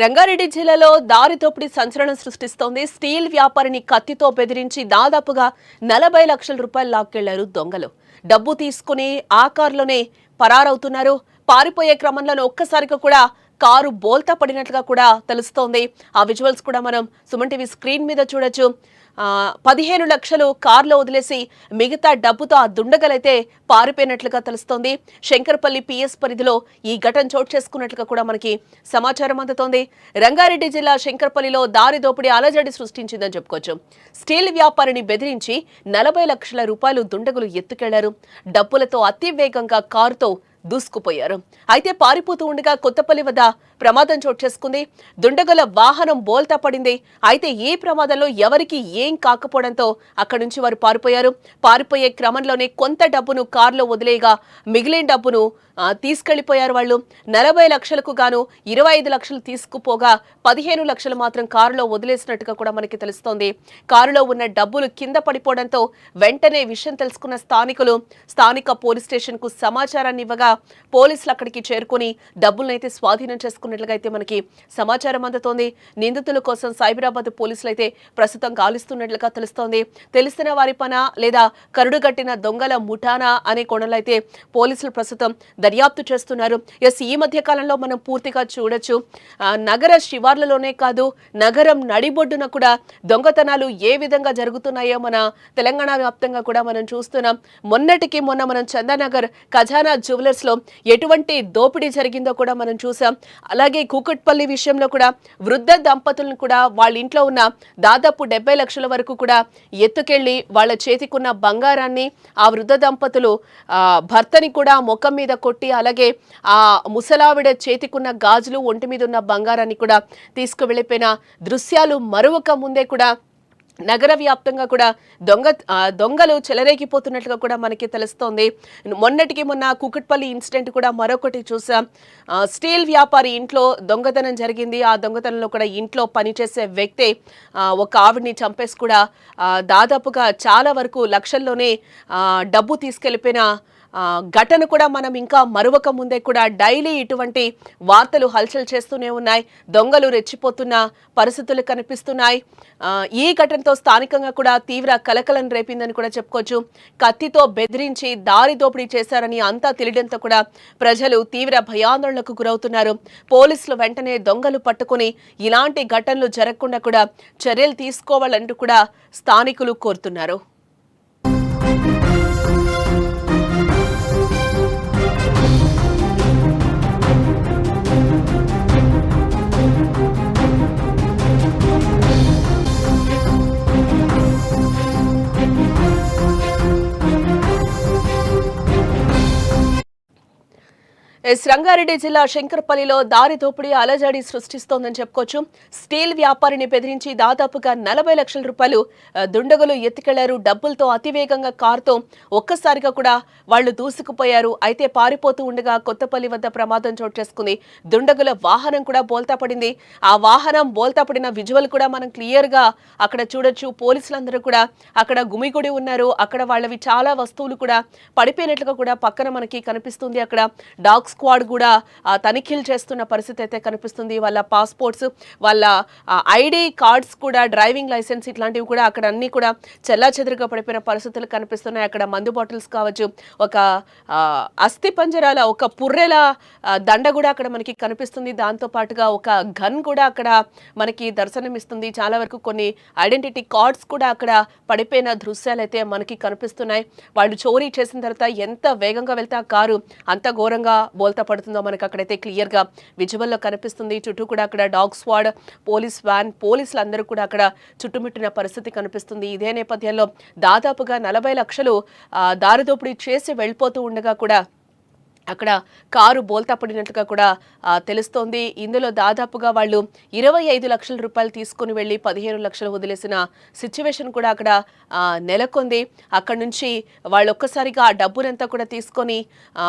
రంగారెడ్డి జిల్లాలో దారితోపిడి సంచలనం సృష్టిస్తోంది. స్టీల్ వ్యాపారిని కత్తితో బెదిరించి దాదాపుగా నలభై లక్షల రూపాయలు లాక్కెళ్ళారు దొంగలు. డబ్బు తీసుకుని ఆ కారులోనే పరారవుతున్నారు. పారిపోయే క్రమంలో ఒక్కసారిగా కూడా కారు బోల్తా పడినట్లుగా కూడా తెలుస్తోంది. ఆ విజువల్స్ కూడా మనం సుమన్ టీవీ స్క్రీన్ మీద చూడొచ్చు. పదిహేను లక్షలు కారులో వదిలేసి మిగతా డబ్బుతో ఆ దుండగలైతే పారిపోయినట్లుగా తెలుస్తోంది. శంకర్పల్లి పిఎస్ పరిధిలో ఈ ఘటన చోటు చేసుకున్నట్లుగా కూడా మనకి సమాచారం అందుతోంది. రంగారెడ్డి జిల్లా శంకర్పల్లిలో దారి దోపిడీ అలజడి సృష్టించిందని చెప్పుకోవచ్చు. స్టీల్ వ్యాపారిని బెదిరించి నలభై లక్షల రూపాయలు దుండగులు ఎత్తుకెళ్ళారు. డబ్బులతో అతి వేగంగా కారుతో దూసుకుపోయారు. అయితే పారిపోతూ ఉండగా కొత్తపల్లి వద్ద ప్రమాదం చోటు చేసుకుంది. దుండగుల వాహనం బోల్తా పడింది. అయితే ఈ ప్రమాదంలో ఎవరికి ఏం కాకపోవడంతో అక్కడి నుంచి వారు పారిపోయారు. పారిపోయే క్రమంలోనే కొంత డబ్బును కారులో వదిలేయగా మిగిలిన డబ్బును తీసుకెళ్ళిపోయారు వాళ్ళు. నలభై లక్షలకు గాను ఇరవై ఐదు లక్షలు తీసుకుపోగా పదిహేను లక్షలు మాత్రం కారులో వదిలేసినట్టుగా కూడా మనకి తెలుస్తోంది. కారులో ఉన్న డబ్బులు కింద పడిపోవడంతో వెంటనే విషయం తెలుసుకున్న స్థానికులు స్థానిక పోలీస్ స్టేషన్కు సమాచారాన్ని ఇవ్వగా పోలీసులు అక్కడికి చేరుకుని డబ్బులనైతే స్వాధీనం చేసుకున్నట్లుగా అయితే మనకి సమాచారం అందుతోంది. నిందితుల కోసం సైబరాబాద్ పోలీసులు అయితే ప్రస్తుతం గాలిస్తున్నట్లుగా తెలుస్తోంది. తెలిసిన వారి పన లేదా కరుడుగట్టిన దొంగల ముఠానా అనే కోణంలో అయితే పోలీసులు ప్రస్తుతం దర్యాప్తు చేస్తున్నారు. ఎస్ ఈ మధ్య కాలంలో మనం పూర్తిగా చూడొచ్చు. నగర శివార్లలోనే కాదు నగరం నడిబొడ్డున కూడా దొంగతనాలు ఏ విధంగా జరుగుతున్నాయో మన తెలంగాణ వ్యాప్తంగా కూడా మనం చూస్తున్నాం. మొన్నటికి మొన్న మనం చందానగర్ ఖజానా జ్యువెలర్స్లో ఎటువంటి దోపిడీ జరిగిందో కూడా మనం చూసాం. అలాగే కూకట్పల్లి విషయంలో కూడా వృద్ధ దంపతులను కూడా వాళ్ళ ఇంట్లో ఉన్న దాదాపు డెబ్బై లక్షల వరకు కూడా ఎత్తుకెళ్ళి వాళ్ళ చేతికున్న బంగారాన్ని ఆ వృద్ధ దంపతులు భర్తని కూడా ముఖం మీద కొట్టి అలాగే ఆ ముసలావిడ చేతికున్న గాజులు ఒంటి మీద ఉన్న బంగారాన్ని కూడా తీసుకువెళ్ళిపోయిన దృశ్యాలు మరొక ముందే కూడా నగర వ్యాప్తంగా కూడా దొంగ దొంగలు చెలరేగిపోతున్నట్లుగా కూడా మనకి తెలుస్తోంది. మొన్నటికి మొన్న కుకట్పల్లి ఇన్సిడెంట్ కూడా మరొకటి చూసాం. స్టీల్ వ్యాపారి ఇంట్లో దొంగతనం జరిగింది. ఆ దొంగతనంలో కూడా ఇంట్లో పనిచేసే వ్యక్తే ఒక ఆవిడ్ని చంపేసి కూడా దాదాపుగా చాలా వరకు లక్షల్లోనే డబ్బు తీసుకెళ్ళిపోయిన ఘటన కూడా మనం ఇంకా మరొక ముందే కూడా డైలీ ఇటువంటి వార్తలు హల్చల్ చేస్తూనే ఉన్నాయి. దొంగలు రెచ్చిపోతున్న పరిస్థితులు కనిపిస్తున్నాయి. ఈ ఘటనతో స్థానికంగా కూడా తీవ్ర కలకలం రేపిందని కూడా చెప్పుకోవచ్చు. కత్తితో బెదిరించి దారి దోపిడీ చేశారని అంతా తెలియడంతో కూడా ప్రజలు తీవ్ర భయాందోళనకు గురవుతున్నారు. పోలీసులు వెంటనే దొంగలు పట్టుకుని ఇలాంటి ఘటనలు జరగకుండా కూడా చర్యలు తీసుకోవాలంటూ కూడా స్థానికులు కోరుతున్నారు. ఎస్ రంగారెడ్డి జిల్లా శంకర్పల్లిలో దారి దోపిడీ అలజడి సృష్టిస్తోందని చెప్పుకోవచ్చు. స్టీల్ వ్యాపారిని బెదిరించి దాదాపుగా నలభై లక్షల రూపాయలు దుండగులు ఎత్తుకెళ్ళారు. డబ్బులతో అతివేగంగా కారుతో ఒక్కసారిగా కూడా వాళ్ళు దూసుకుపోయారు. అయితే పారిపోతూ ఉండగా కొత్తపల్లి వద్ద ప్రమాదం చోటు చేసుకుంది. దుండగుల వాహనం కూడా బోల్తా పడింది. ఆ వాహనం బోల్తా పడిన విజువల్ కూడా మనం క్లియర్గా అక్కడ చూడొచ్చు. పోలీసులందరూ కూడా అక్కడ గుమిగుడి ఉన్నారు. అక్కడ వాళ్ళవి చాలా వస్తువులు కూడా పడిపోయినట్లుగా కూడా పక్కన మనకి కనిపిస్తుంది. అక్కడ డాగ్ స్క్వాడ్ కూడా తనిఖీలు చేస్తున్న పరిస్థితి అయితే కనిపిస్తుంది. వాళ్ళ పాస్పోర్ట్స్ వాళ్ళ ఐడి కార్డ్స్ కూడా డ్రైవింగ్ లైసెన్స్ ఇట్లాంటివి కూడా అక్కడ అన్ని కూడా చెల్లా చెదురుగా పడిపోయిన పరిస్థితులు కనిపిస్తున్నాయి. అక్కడ మందు బాటిల్స్ కావచ్చు ఒక అస్థి పంజరాల ఒక పుర్రెల దండ కూడా అక్కడ మనకి కనిపిస్తుంది. దాంతో పాటుగా ఒక గన్ కూడా అక్కడ మనకి దర్శనమిస్తుంది. చాలా వరకు కొన్ని ఐడెంటిటీ కార్డ్స్ కూడా అక్కడ పడిపోయిన దృశ్యాలు అయితే మనకి కనిపిస్తున్నాయి. వాళ్ళు చోరీ చేసిన తర్వాత ఎంత వేగంగా వెళ్తే ఆ కారు అంత ఘోరంగా బోల్తా పడుతుందో మనకి అక్కడైతే క్లియర్గా విజువల్లో కనిపిస్తుంది. చుట్టూ కూడా అక్కడ డాగ్ స్వాడ్ పోలీస్ వ్యాన్ పోలీసులు అందరూ కూడా అక్కడ చుట్టుముట్టిన పరిస్థితి కనిపిస్తుంది. ఇదే నేపథ్యంలో దాదాపుగా నలభై లక్షలు దారిదోపిడీ చేసి వెళ్ళిపోతూ ఉండగా కూడా అక్కడ కారు బోల్తా పడినట్లుగా కూడా తెలుస్తోంది. ఇందులో దాదాపుగా వాళ్ళు ఇరవై ఐదు లక్షల రూపాయలు తీసుకుని వెళ్ళి పదిహేను లక్షలు వదిలేసిన సిచ్యువేషన్ కూడా అక్కడ నెలకొంది. అక్కడ నుంచి వాళ్ళు ఒక్కసారిగా ఆ డబ్బునంతా కూడా తీసుకొని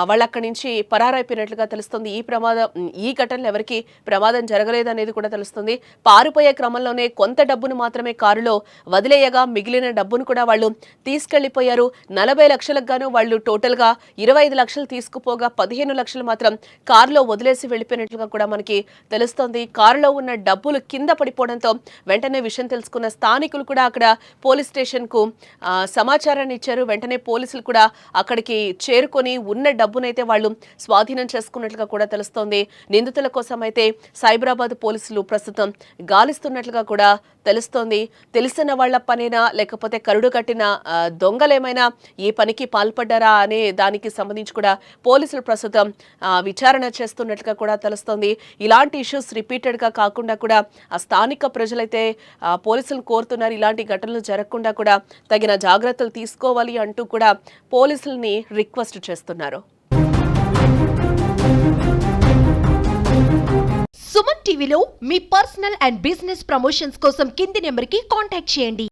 వాళ్ళు అక్కడి నుంచి పరారైపోయినట్లుగా తెలుస్తుంది. ఈ ప్రమాదం ఈ ఘటనలో ఎవరికి ప్రమాదం జరగలేదనేది కూడా తెలుస్తుంది. పారిపోయే క్రమంలోనే కొంత డబ్బును మాత్రమే కారులో వదిలేయగా మిగిలిన డబ్బును కూడా వాళ్ళు తీసుకెళ్ళిపోయారు నలభై లక్షలకు గాను వాళ్ళు టోటల్గా ఇరవై ఐదు లక్షలు తీసుకుపోగా పదిహేను లక్షలు మాత్రం కారులో వదిలేసి వెళ్ళిపోయినట్లుగా కూడా మనకి తెలుస్తోంది. కారులో ఉన్న డబ్బులు కింద పడిపోవడంతో వెంటనే విషయం తెలుసుకున్న స్థానికులు కూడా అక్కడ పోలీస్ స్టేషన్కు సమాచారాన్ని ఇచ్చారు. వెంటనే పోలీసులు కూడా అక్కడికి చేరుకొని ఉన్న డబ్బునైతే వాళ్ళు స్వాధీనం చేసుకున్నట్లుగా కూడా తెలుస్తోంది. నిందితుల కోసం అయితే సైబరాబాద్ పోలీసులు ప్రస్తుతం గాలిస్తున్నట్లుగా కూడా తెలుస్తోంది. తెలిసిన వాళ్ళ పనేనా లేకపోతే కరుడు కట్టిన దొంగలేమైనా ఈ పనికి పాల్పడ్డారా అనే దానికి సంబంధించి కూడా పోలీసులు ప్రస్తుతం విచారణ చేస్తున్నట్లుగా కూడా తెలుస్తోంది. ఇలాంటి ఇష్యూస్ రిపీటెడ్గా కాకుండా కూడా ఆ స్థానిక ప్రజలైతే పోలీసులు కోరుతున్నారు ఇలాంటి ఘటనలు జరగకుండా కూడా తగిన జాగ్రత్తలు తీసుకోవాలి అంటూ కూడా పోలీసుల్ని రిక్వెస్ట్ చేస్తున్నారు. సుమన్ టీవీలో మీ పర్సనల్ అండ్ బిజినెస్ ప్రమోషన్స్ కోసం కింది నెంబర్కి కాంటాక్ట్ చేయండి.